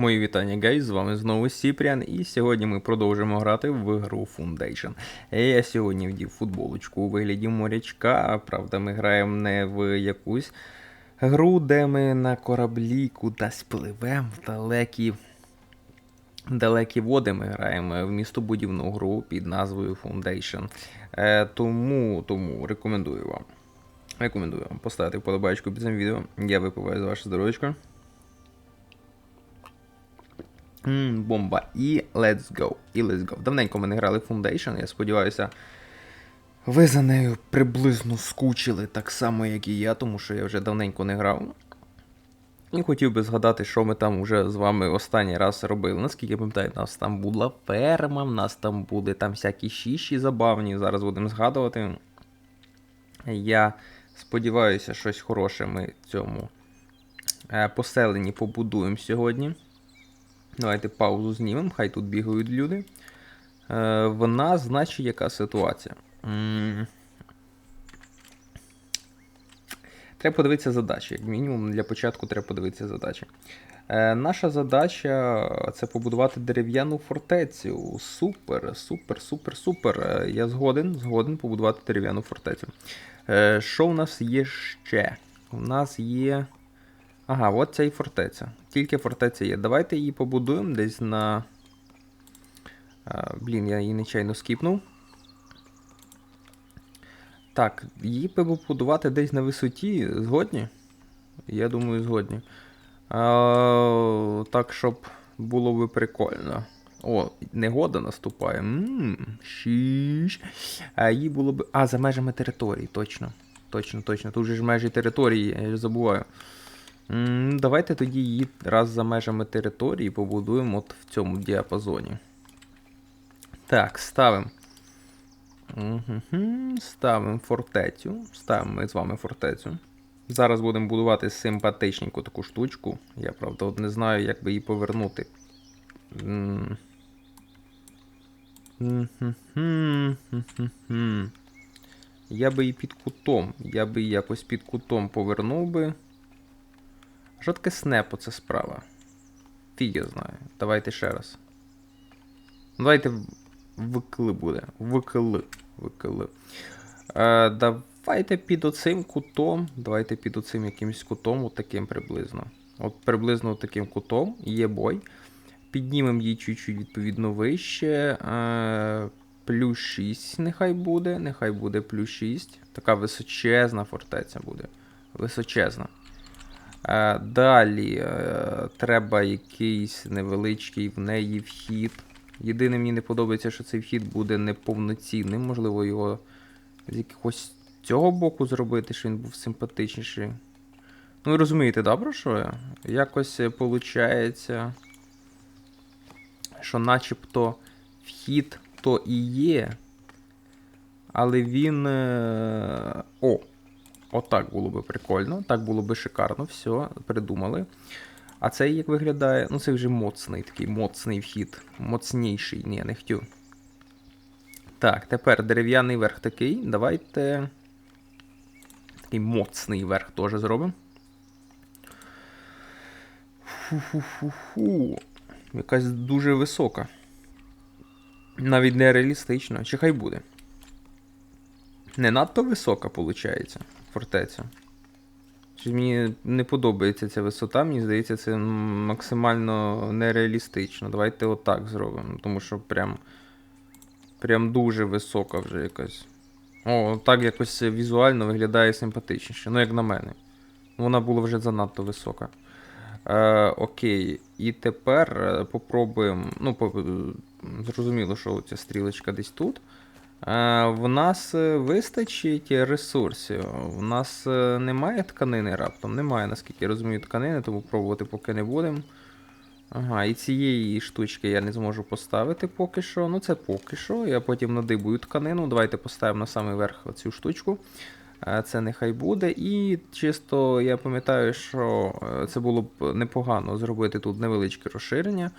Мої вітання, гайз, з вами знову Сіпрян, і сьогодні ми продовжимо грати в гру Foundation. Я сьогодні вдів футболочку у вигляді морячка, правда, ми граємо не в якусь гру, де ми на кораблі кудись пливемо в далекі. Далекі води ми граємо в містобудівну гру під назвою Foundation. Е, тому, тому рекомендую вам. Рекомендую вам поставити вподобайку під цим відео. Я випиваю за ваше здоров'ячко. М, бомба. І let's go. І let's go. Давненько ми не грали в Foundation, я сподіваюся. Ви за нею приблизно скучили так само, як і я, тому що я вже давненько не грав. І хотів би згадати, що ми там вже з вами останній раз робили. Наскільки я пам'ятаю, у нас там була ферма, в нас там були там всякі шіші забавні. Зараз будемо згадувати. Я сподіваюся, щось хороше ми в цьому е, поселенні побудуємо сьогодні. Давайте паузу знімемо, хай тут бігають люди. Е, в нас, значить, яка ситуація? М, Треба подивитися задачі. Як мінімум, для початку треба подивитися задачі. Е, наша задача це побудувати дерев'яну фортецю. Супер, супер, супер, супер. Е, я згоден, згоден побудувати дерев'яну фортецю. Е, що в нас є ще? У нас є. Ага, от ця і фортеця. Тільки фортеця є. Давайте її побудуємо десь на. А, блін, я її нечайно скіпнув. Так, її побудувати десь на висоті. Згодні? Я думаю, згодні. А, так, щоб було би прикольно. О, негода наступає. Ммм, шіш. А їй було б. А, за межами території, точно. Точно, точно. Тут же ж межі території, я забуваю. Давайте тоді її раз за межами території побудуємо от в цьому діапазоні. Так, ставимо. Ставимо фортецю. Ставимо ми з вами фортецю. Зараз будемо будувати симпатичненьку таку штучку. Я правда от не знаю, як би її повернути. Я би її під кутом. Я би її якось під кутом повернув би. Що таке снеп оце справа? Фіг я знаю. Давайте ще раз. Ну, Давайте в- вкл буде. Вкл. Вкл. Е, давайте під оцим кутом. Давайте під оцим якимось кутом, от приблизно. От приблизно таким кутом є бой. Піднімемо її чуть-чуть відповідно вище. Е, плюс 6 нехай буде. Нехай буде плюс 6. Така височезна фортеця буде. Височезна. Е, Далі е, треба якийсь невеличкий в неї вхід. Єдине, мені не подобається, що цей вхід буде неповноцінним. Можливо, його з якогось цього боку зробити, щоб він був симпатичніший. Ну, ви розумієте, про що я? Якось виходить, що начебто вхід то і є. Але він. е, О! Отак було би прикольно, так було би шикарно, все, придумали. А цей як виглядає? Ну, це вже моцний такий моцний вхід. Моцніший, ні, не хотів. Так, тепер дерев'яний верх такий. Давайте. Такий моцний верх теж зробимо. Фу-фу-фу-фу. Якась дуже висока. Навіть не реалістична. Чи хай буде. Не надто висока, виходить, фортеця. Чи мені не подобається ця висота, мені здається, це максимально нереалістично. Давайте отак зробимо, тому що прям. Прям дуже висока вже якась. О, так якось візуально виглядає симпатичніше. Ну, як на мене. Вона була вже занадто висока. Е, окей. І тепер е, попробуємо. Ну, по, е, зрозуміло, що ця стрілочка десь тут. Е, В нас е, вистачить ресурсів. У нас е, немає тканини раптом. Немає, наскільки я розумію, тканини, тому пробувати поки не будемо. Ага, і цієї штучки я не зможу поставити поки що. Ну, це поки що. Я потім надибую тканину. Давайте поставимо на самий верх цю штучку. Це нехай буде. І чисто я пам'ятаю, що це було б непогано зробити тут невеличке розширення.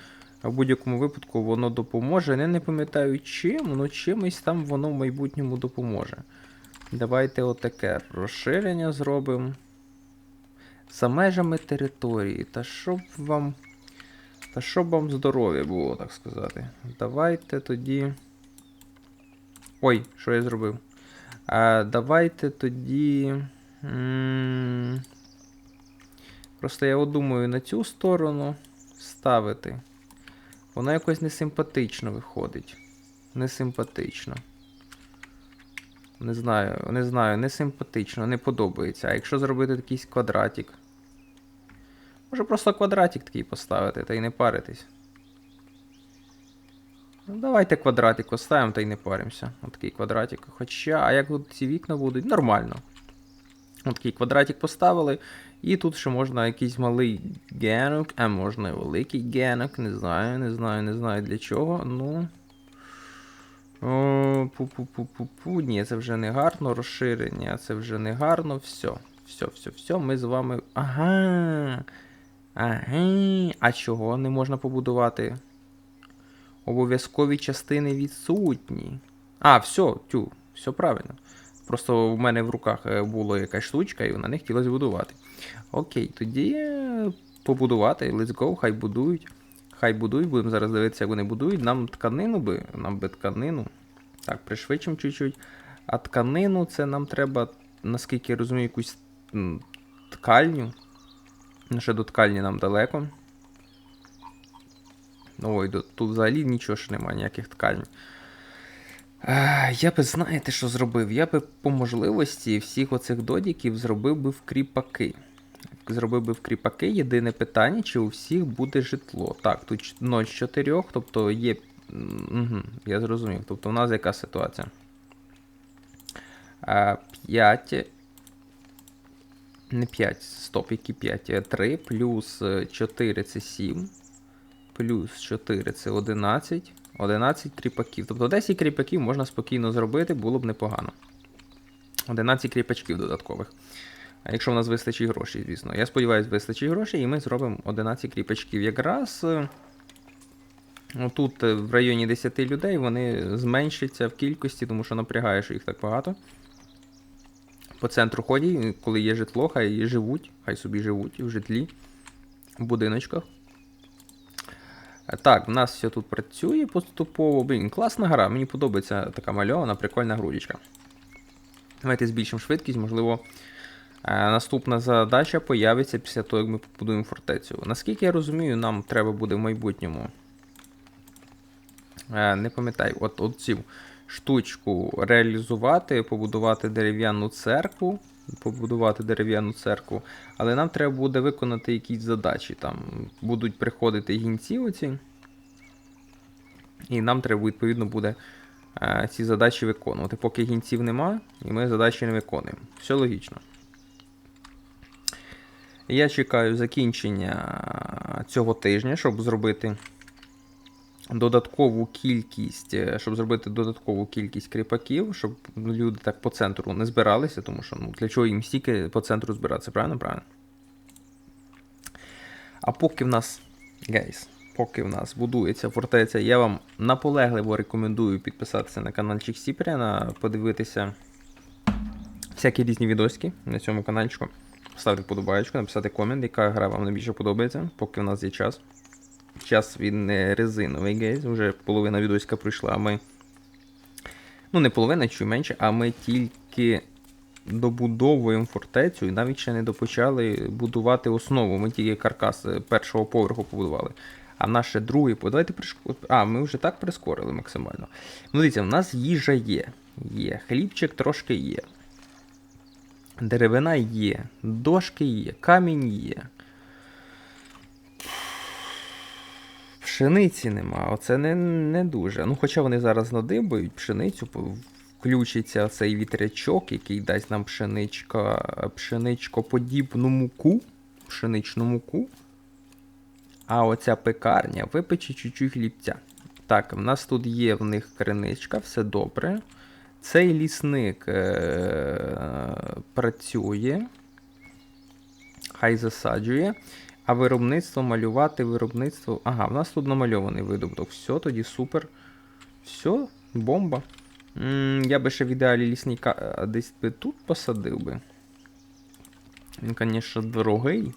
В будь-якому випадку воно допоможе. Я не пам'ятаю чим, але чимось там воно в майбутньому допоможе. Давайте отаке розширення зробимо. За межами території. Та щоб вам Та щоб вам здоров'я було, так сказати. Давайте тоді. Ой, що я зробив? А, давайте тоді. Просто я думаю на цю сторону ставити. Воно якось несимпатично виходить. Несимпатично. Не знаю, не знаю, не симпатично, не подобається. А якщо зробити якийсь квадратик? Може просто квадратик такий поставити та й не паритись. Ну, давайте квадратик поставимо та й не паримося. Отакий квадратик. Хоча, а як тут ці вікна будуть? Нормально. Отакий квадратик поставили. І тут ще можна якийсь малий генок, а можна і великий генок. Не знаю, не знаю, не знаю для чого. Ну. Пу-пу-пу-пу-пу. Ні, це вже не гарно. Розширення, це вже не гарно. Все. Все, все, все. Ми з вами. Ага. Ага. А чого не можна побудувати? Обов'язкові частини відсутні. А, все, тю, все правильно. Просто в мене в руках е, була якась штучка, і вона не хотілося будувати. Окей, тоді е, побудувати. Let's go, хай будують. Хай будують, будемо зараз дивитися, як вони будують. Нам тканину би, нам би тканину. Так, пришвидшимо чуть-чуть. А тканину це нам треба, наскільки я розумію, якусь ткальню. Ну, ще до ткальні нам далеко. Ой, тут взагалі нічого ж немає, ніяких ткань. А, я би, знаєте, що зробив? Я би по можливості всіх оцих додіків зробив би в кріпаки. Зробив би в кріпаки. Єдине питання, чи у всіх буде житло. Так, тут 0 з 4, тобто є. Угу, я зрозумів. Тобто у нас яка ситуація? А, 5. Не 5, стоп, які 5? 3 плюс 4 це 7. Плюс 4 це 11. 11 кріпаків. Тобто 10 кріпаків можна спокійно зробити, було б непогано. 11 кріпачків додаткових. А якщо в нас вистачить грошей, звісно. Я сподіваюся, вистачить грошей, і ми зробимо 11 кріпачків. Якраз е, тут е, в районі 10 людей вони зменшаться в кількості, тому що напрягає, що їх так багато. По центру ходять, коли є житло, хай живуть, хай собі живуть в житлі, в будиночках. Так, в нас все тут працює поступово. Блін, класна гра, мені подобається така мальована, прикольна грудічка. Давайте збільшимо швидкість, можливо, е, наступна задача появиться після того, як ми побудуємо фортецю. Наскільки я розумію, нам треба буде в майбутньому. е, Не пам'ятаю, от, от цю штучку реалізувати, побудувати дерев'яну церкву. Побудувати дерев'яну церкву, але нам треба буде виконати якісь задачі. Там будуть приходити гінці оці. І нам треба, відповідно, буде е, ці задачі виконувати. Поки гінців нема, і ми задачі не виконуємо. Все логічно. Я чекаю закінчення цього тижня, щоб зробити додаткову кількість, е, щоб зробити додаткову кількість кріпаків, щоб люди так по центру не збиралися, тому що ну, для чого їм стільки по центру збиратися, правильно? Правильно. А поки в нас, гейс, поки в нас будується фортеця, я вам наполегливо рекомендую підписатися на каналчик Сіпряна, подивитися всякі різні відоски на цьому каналчику. Поставити вподобаєчку, написати комент, яка гра вам найбільше подобається, поки в нас є час. Час він не резиновий гейс, вже половина відоська пройшла, а ми. Ну, не половина, чи менше, а ми тільки добудовуємо фортецю і навіть ще не допочали будувати основу. Ми тільки каркас е, першого поверху побудували. А другий по- Давайте пришко... А, ми вже так прискорили максимально. Ну, дивіться, в нас їжа є. Є. Хлібчик трошки є. Деревина є. Дошки є. Камінь є. Пшениці нема, оце не, не дуже. Ну, хоча вони зараз надибають пшеницю, включиться цей вітрячок, який дасть нам пшеничка, пшеничкоподібну муку, пшеничну муку. А оця пекарня випече чуть-чуть хлібця. Так, в нас тут є в них криничка, все добре. Цей лісник е- працює. Хай засаджує. А виробництво малювати, виробництво. Ага, в нас тут намальований видобуток. Все, тоді супер. Все, бомба. м я би ще в ідеалі лісника е, десь би тут посадив би. Він, звісно, дорогий,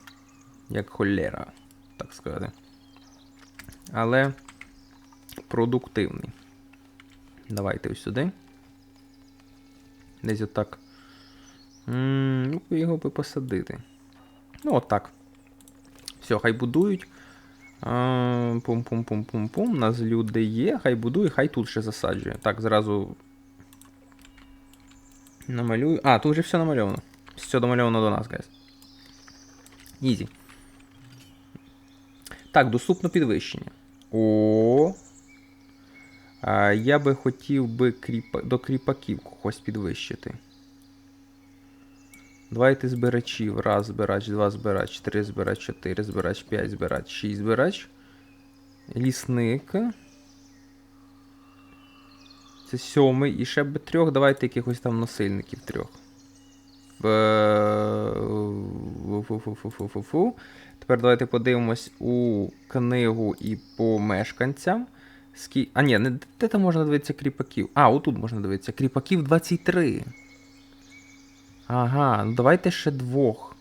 як холера, так сказати. але продуктивний. Давайте ось сюди. Десь отак. М, Ну, його би посадити. Ну, отак. Все, хай будують. Пум-пум-пум-пум-пум. У нас люди є, хай будує, хай тут ще засаджує. Так, зразу. Намалюю. А, тут вже все намальовано. Все домальовано до нас, гайс. Ізі. Так, доступно підвищення. О. Я би хотів би кріпа... до кріпаків когось підвищити. Давайте збирачів. Раз збирач, два збирач, три збирач, чотири збирач, п'ять збирач, шість збирач. Лісник. Це сьомий. І ще б трьох. Давайте якихось там насильників трьох. Фу-фу-фу-фу-фу-фу. Тепер давайте подивимось у книгу і по мешканцям. Скі... А, ні, не де там можна дивитися кріпаків. А, отут можна дивитися. Кріпаків 23. Ага, ну давайте ще двох.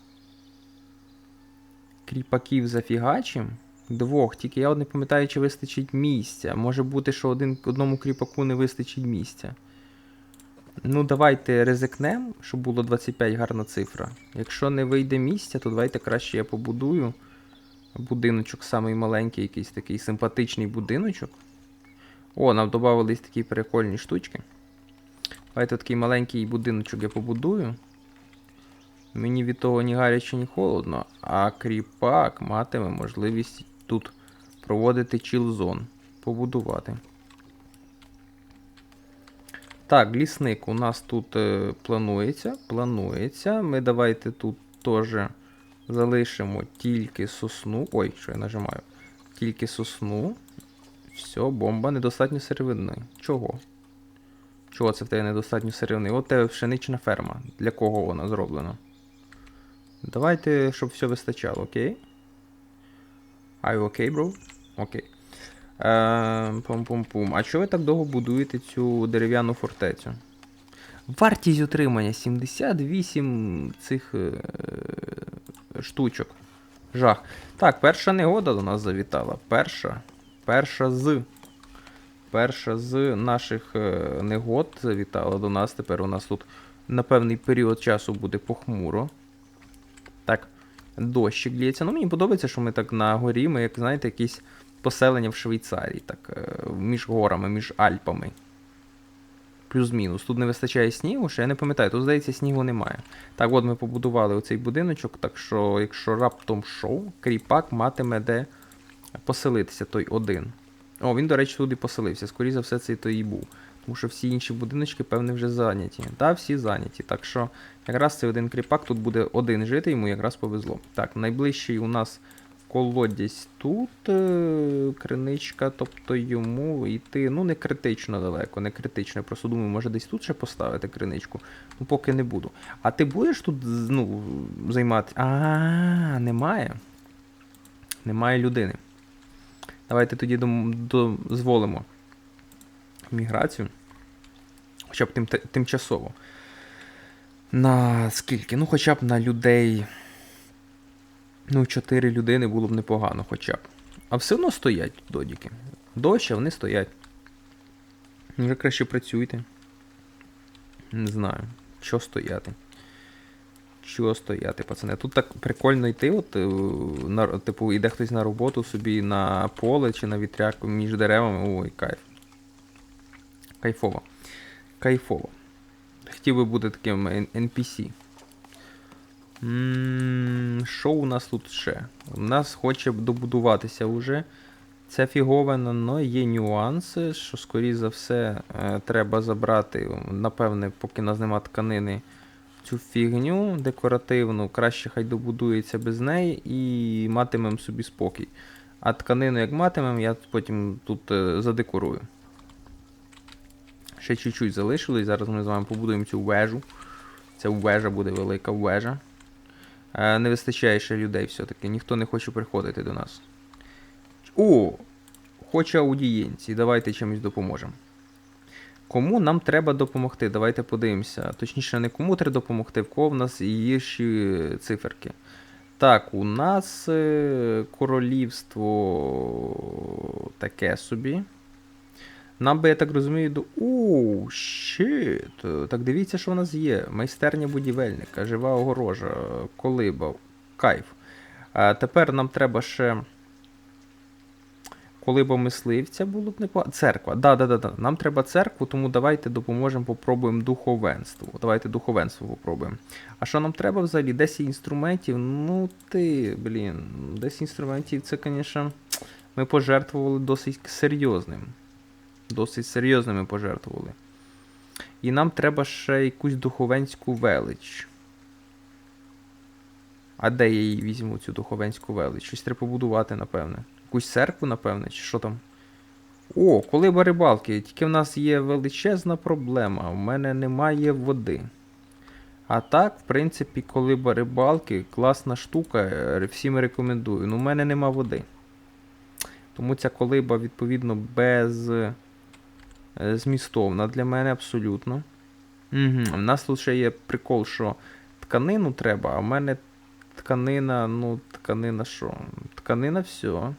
Кріпаків зафігачим. Двох, тільки я от не пам'ятаю, чи вистачить місця. Може бути, що один, одному кріпаку не вистачить місця. Ну, давайте ризикнемо, щоб було 25 гарна цифра. Якщо не вийде місця, то давайте краще я побудую. Будиночок самий маленький, якийсь такий симпатичний будиночок. О, нам додавались такі прикольні штучки. Давайте такий маленький будиночок я побудую. Мені від того ні гаряче, ні холодно, а кріпак матиме можливість тут проводити чіл-зон. Побудувати. Так, лісник у нас тут е, планується. Планується. Ми давайте тут теж залишимо тільки сосну. Ой, що я нажимаю? Тільки сосну. Все, бомба, недостатньо сировини. Чого? Чого це в тебе недостатньо сировини? От тебе пшенична ферма. Для кого вона зроблена? Давайте, щоб все вистачало, окей? You okay, bro? Окей. Е, Пум-пум-пум. А чого ви так довго будуєте цю дерев'яну фортецю? Вартість утримання 78 цих е, штучок. Жах. Так, перша негода до нас завітала. Перша. Перша з. Перша з наших е, негод завітала до нас. Тепер у нас тут на певний період часу буде похмуро. Так, дощик лється. Ну, мені подобається, що ми так на горі, ми, як знаєте, якісь поселення в Швейцарії, так, е, між горами, між Альпами. Плюс-мінус. Тут не вистачає снігу, ще я не пам'ятаю, тут, здається, снігу немає. Так, от ми побудували оцей будиночок, так що, якщо раптом шоу, кріпак матиме де поселитися той один. О, він, до речі, туди поселився. Скоріше за все, це той і був. Тому що всі інші будиночки, певне, вже зайняті. Так, всі зайняті. Так що, якраз цей один кріпак тут буде один жити, йому якраз повезло. Так, найближчий у нас колодязь тут. е, Криничка, тобто йому йти, ну, не критично далеко, не критично. Я просто думаю, може десь тут ще поставити криничку. Ну, поки не буду. А ти будеш тут ну, займати. А, немає. Немає людини. Давайте тоді дозволимо міграцію. Хоча б тим, тимчасово. На скільки? Ну, хоча б на людей. Ну, 4 людини було б непогано, хоча б. А все одно стоять додіки. Дощ, а вони стоять. Вже краще працюйте. Не знаю, що стояти. Чого стояти, пацани? Тут так прикольно йти, от, е, на, типу, йде хтось на роботу собі на поле чи на вітряк між деревами. Ой, кайф. Кайфово. Кайфово. Хотів би бути таким NPC. Що у нас тут ще? У нас хоче добудуватися вже. Це фіговано, але є нюанси, що, скоріш за все, е, треба забрати, напевне, поки нас нема тканини, цю фігню декоративну. Краще хай добудується без неї і матимемо собі спокій. А тканину, як матимемо, я потім тут е, задекорую. Ще чуть-чуть залишилось. Зараз ми з вами побудуємо цю вежу. Ця вежа буде велика вежа. Е, не вистачає ще людей все-таки. Ніхто не хоче приходити до нас. О! Хоче аудієнції. Давайте чимось допоможемо. Кому нам треба допомогти? Давайте подивимося. Точніше, не кому треба допомогти, в кого в нас є ще циферки. Так, у нас е, королівство таке собі. Нам би, я так розумію, до. Оу, щит. Так дивіться, що в нас є. Майстерня будівельника, жива огорожа, колиба. Кайф. А тепер нам треба ще. Колиба мисливця було б непогано. Церква. Да, да, да, да. Нам треба церкву, тому давайте допоможемо, попробуємо духовенство. Давайте духовенство попробуємо. А що нам треба взагалі? 10 інструментів. Ну ти, блін, 10 інструментів це, звісно, ми пожертвували досить серйозним. Досить серйозним ми пожертвували. І нам треба ще якусь духовенську велич. А де я її візьму, цю духовенську велич? Щось треба побудувати, напевне. Якусь церкву, напевне, чи що там? О, колиба рибалки. Тільки в нас є величезна проблема. У мене немає води. А так, в принципі, колиба рибалки класна штука. е, Всім рекомендую. Ну, у мене нема води. Тому ця колиба, відповідно, без змістовна для мене абсолютно. Угу. У нас тут ще є прикол, що тканину треба, а в мене тканина, ну, тканина що? Тканина все.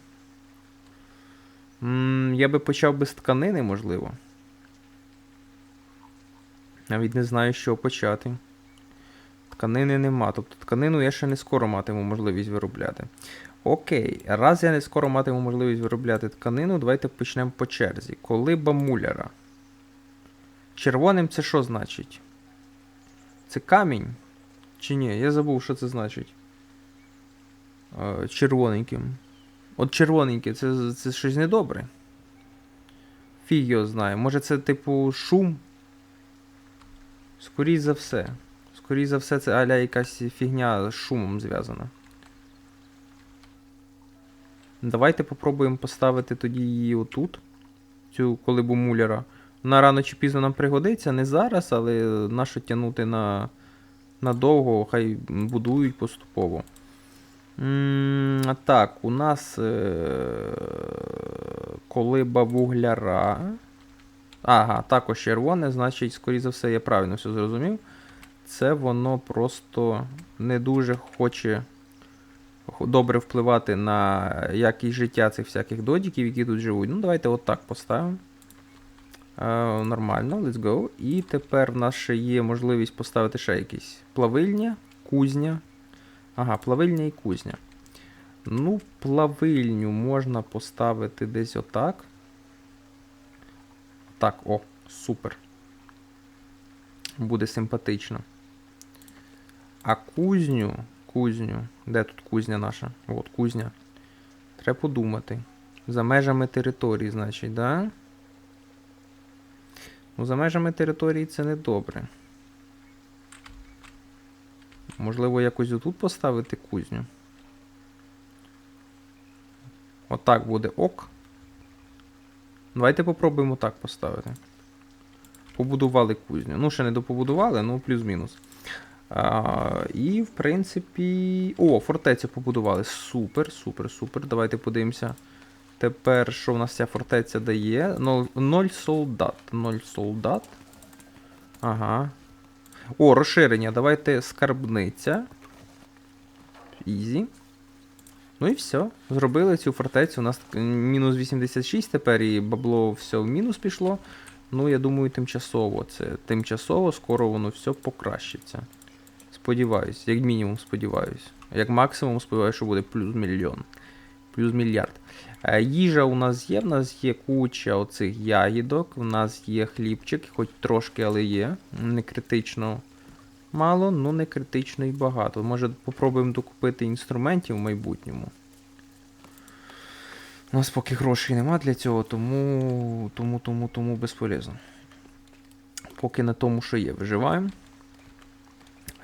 м я би почав без тканини, можливо. Навіть не знаю, з чого почати. Тканини нема. Тобто тканину я ще не скоро матиму можливість виробляти. Окей, раз я не скоро матиму можливість виробляти тканину, давайте почнемо по черзі. Колиба муляра. Червоним це що значить? Це камінь? Чи ні? Я забув, що це значить. Е, червоненьким. От червоненьке, це, це щось недобре. Фіг його знає. Може це типу шум? Скоріше за все. Скоріше за все, це аля якась фігня з шумом зв'язана. Давайте попробуємо поставити тоді її отут. Цю колибу муляра. Вона рано чи пізно нам пригодиться, не зараз, але нащо тягнути на надовго, хай будують поступово. Так, у нас е- колиба вугляра. Ага, також червоне, значить, скоріше за все, я правильно все зрозумів. Це воно просто не дуже хоче добре впливати на якість життя цих всяких додіків, які тут живуть. Ну, давайте отак поставимо. Е, нормально, let's go. І тепер в нас ще є можливість поставити ще якісь плавильня, кузня. Ага, плавильня і кузня. Ну, плавильню можна поставити десь отак. Так, о, супер. Буде симпатично. А кузню, кузню. Де тут кузня наша? От кузня. Треба подумати. За межами території, значить, да? Ну, за межами території це не добре. Можливо, якось отут поставити кузню. Отак буде ок. Давайте попробуємо так поставити. Побудували кузню. Ну, ще не допобудували, ну плюс-мінус. А, і, в принципі. О, фортецю побудували. Супер, супер, супер. Давайте подивимося. Тепер, що в нас ця фортеця дає? 0 солдат. 0 солдат. Ага. О, розширення. Давайте скарбниця. Ізі. Ну і все. Зробили цю фортецю. У нас мінус 86 тепер і бабло все в мінус пішло. Ну, я думаю, тимчасово. Це тимчасово, скоро воно все покращиться. Сподіваюсь, як мінімум сподіваюсь. Як максимум сподіваюся, що буде плюс мільйон. Плюс мільярд. Е, Їжа у нас є, в нас є куча оцих ягідок, в нас є хлібчик, хоч трошки, але є. Не критично мало, ну не критично і багато. Може попробуємо докупити інструментів в майбутньому. У нас поки грошей нема для цього, тому тому, тому, тому безполезно. Поки на тому, що є, виживаємо.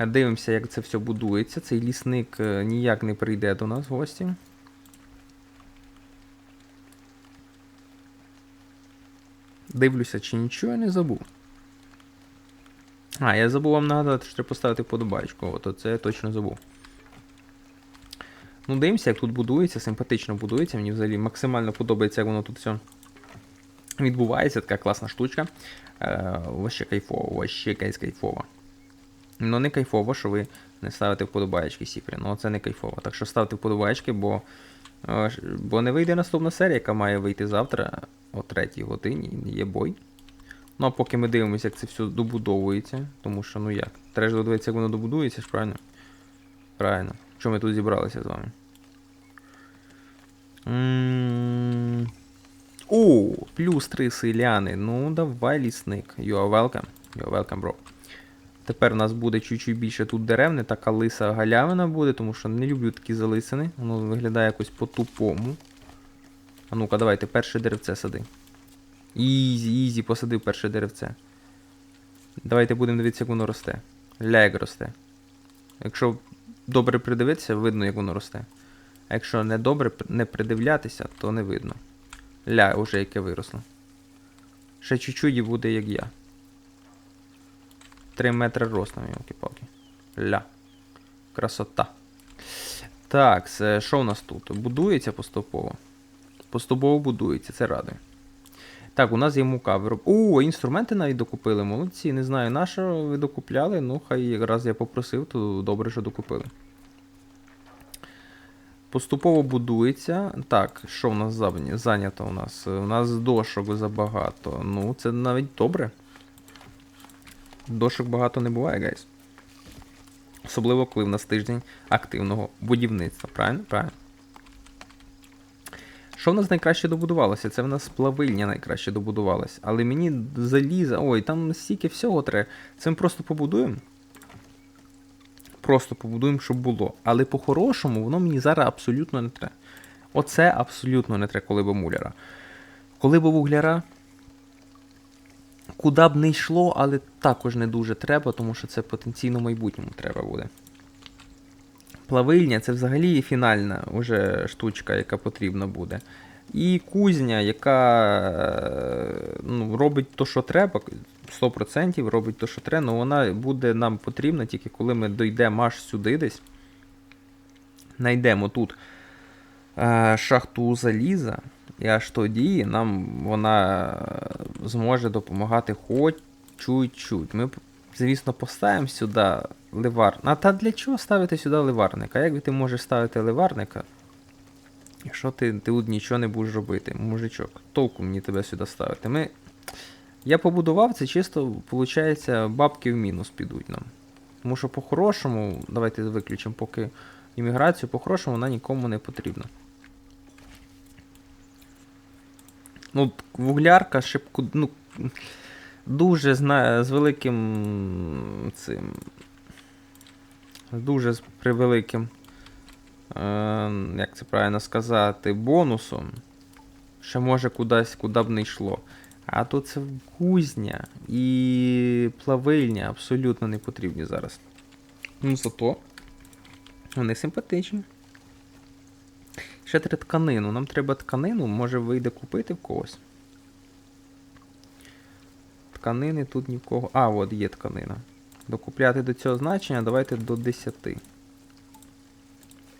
Дивимося, як це все будується. Цей лісник е, ніяк не прийде до нас в гості. Дивлюся, чи нічого я не забув. А, я забув вам нагадати, що поставити подобачку. От це я точно забув. Ну, дивимося, як тут будується, симпатично будується. Мені взагалі максимально подобається, як воно тут все відбувається. Така класна штучка. Е, Вообще кайфово, вообще кайфово. Ну, не кайфово, що ви не ставите вподобаєчки Сіфрі. Ну, це не кайфово. Так що ставте вподобаєчки, бо Е, Бо не вийде наступна серія, яка має вийти завтра о 3 годині, є бой. Ну а поки ми дивимося, як це все добудовується, тому що ну як, треба ж додивитися, як воно добудується, ж правильно? Правильно. Що ми тут зібралися з вами? М, О, плюс три селяни. Ну, давай, лісник. You are welcome. You are welcome, bro. Тепер у нас буде чуть-чуть більше тут дерев, не така лиса галявина буде, тому що не люблю такі залисини. Воно виглядає якось по-тупому. А ну-ка, давайте перше деревце сади. Ізі, ізі, посадив перше деревце. Давайте будемо дивитися, як воно росте. Ля як росте. Якщо добре придивитися, видно, як воно росте. А якщо не добре не придивлятися, то не видно. Ля, уже яке виросло. Ще чуть-чуть і буде як я. 3 метри ростом, йолки-палки. Ля. Красота. Так, що у нас тут? Будується поступово. Поступово будується, це радує. Так, у нас є мука. Вироб... О, інструменти навіть докупили. Молодці. Не знаю, на що ви докупляли. Ну, хай якраз я попросив, то добре, що докупили. Поступово будується. Так, що в нас зайнято у нас? У нас дошок забагато. Ну, це навіть добре. Дошок багато не буває, гайс. Особливо, коли в нас тиждень активного будівництва. Правильно? Правильно. Що в нас найкраще добудувалося? Це в нас плавильня найкраще добудувалася. Але мені заліза. Ой, там стільки всього треба. Це ми просто побудуємо. Просто побудуємо, щоб було. Але по-хорошому воно мені зараз абсолютно не треба. Оце абсолютно не треба, коли б муляра. Коли б вугляра. Куди б не йшло, але також не дуже треба, тому що це потенційно в майбутньому треба буде. Плавильня це взагалі фінальна уже штучка, яка потрібна буде. І кузня, яка е, ну, робить то, що треба, 100% робить то, що треба, але вона буде нам потрібна тільки коли ми дійдемо аж сюди десь. Найдемо тут е, шахту заліза, і аж тоді нам вона зможе допомагати хоч чуть-чуть. Ми, звісно, поставимо сюди ливар. А та для чого ставити сюди ливарника? Як ти можеш ставити ливарника? Якщо ти, ти тут нічого не будеш робити, мужичок, толку мені тебе сюди ставити. Ми... Я побудував це чисто, виходить, бабки в мінус підуть нам. Тому що по-хорошому, давайте виключимо поки імміграцію, по-хорошому вона нікому не потрібна. Ну, вуглярка шибку, ну, дуже зна... з великим цим. Дуже з превеликим. Е, як це правильно сказати, бонусом. Ще може кудись, куди б не йшло. А тут це кузня і плавильня абсолютно не потрібні зараз. Ну, зато вони симпатичні. Ще треба тканину. Нам треба тканину, може вийде купити в когось. Тканини тут ні в кого. А, от є тканина. Докупляти до цього значення давайте до 10.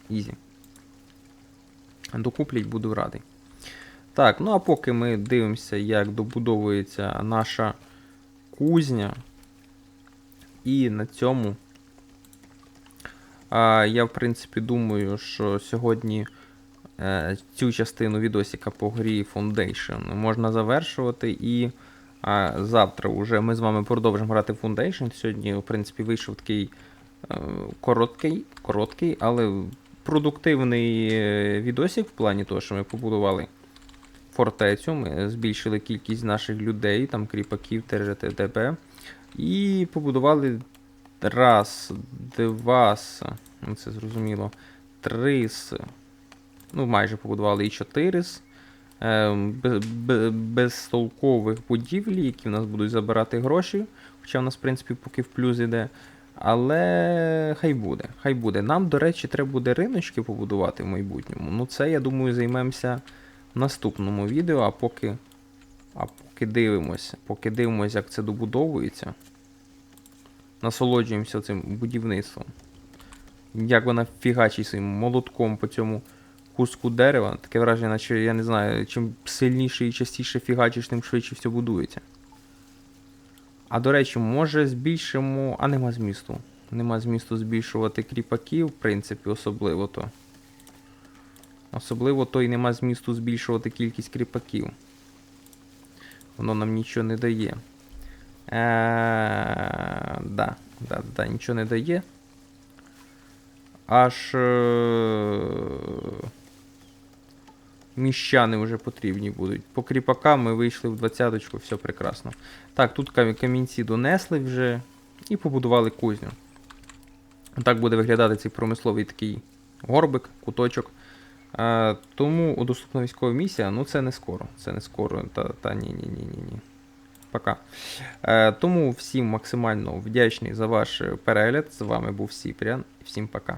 Ізі. Докуплять буду радий. Так, ну а поки ми дивимося, як добудовується наша кузня. І на цьому. А, я, в принципі, думаю, що сьогодні цю частину відосика по грі Foundation можна завершувати. І завтра вже ми з вами продовжимо грати в Foundation. Сьогодні, в принципі, вийшов такий е, короткий, короткий, але продуктивний е, відосик в плані того, що ми побудували фортецю. Ми збільшили кількість наших людей, там кріпаків, ТРТ, І побудували раз, два, ну це зрозуміло, три ну майже побудували і чотири с. е, бе- бе- Безтолкових будівлі, які в нас будуть забирати гроші. Хоча в нас, в принципі, поки в плюс іде. Але хай буде. Хай буде. Нам, до речі, треба буде риночки побудувати в майбутньому. Ну, це, я думаю, займемося в наступному відео, а поки. А поки дивимося, поки дивимося, як це добудовується. Насолоджуємося цим будівництвом. Як вона фігачить своїм молотком по цьому куску дерева. Таке враження, наче я не знаю, чим сильніше і частіше фігачиш, тим швидше все будується. А до речі, може збільшимо. А нема змісту. Нема змісту збільшувати кріпаків, в принципі, особливо то. Особливо то й нема змісту збільшувати кількість кріпаків. Воно нам нічого не дає. Е, да, да, да, нічого не дає. Аж. Міщани вже потрібні будуть. По кріпакам ми вийшли в двадцяточку, все прекрасно. Так, тут камінці донесли вже і побудували кузню. Так буде виглядати цей промисловий такий горбик, куточок. Е, тому доступна військова місія, ну це не скоро. Це не скоро. Та, та ні, ні, ні, ні. Пока. Е, тому всім максимально вдячний за ваш перегляд. З вами був Сіпрян. Всім пока.